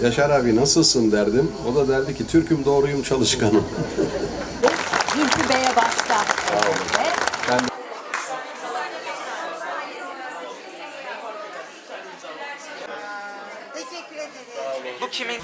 Yaşar abi nasılsın derdim. O da derdi ki Türk'üm doğruyum çalışkanım. Zülfü Bey'e başta. Evet. Teşekkür ederim. Bu kimin?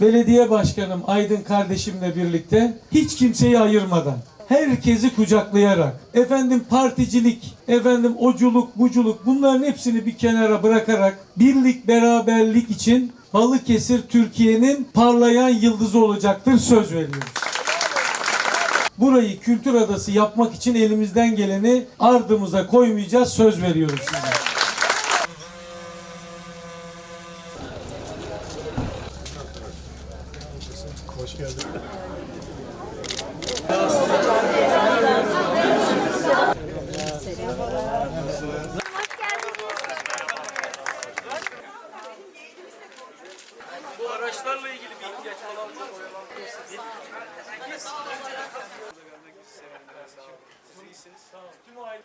Belediye başkanım Aydın kardeşimle birlikte hiç kimseyi ayırmadan herkesi kucaklayarak efendim particilik, efendim oculuk, buculuk bunların hepsini bir kenara bırakarak birlik, beraberlik için Balıkesir Türkiye'nin parlayan yıldızı olacaktır söz veriyoruz. Burayı kültür adası yapmak için elimizden geleni ardımıza koymayacağız söz veriyoruz size. Bu araçlarla ilgili bir ihtiyaç falan var? Siz iyisiniz. Tüm aile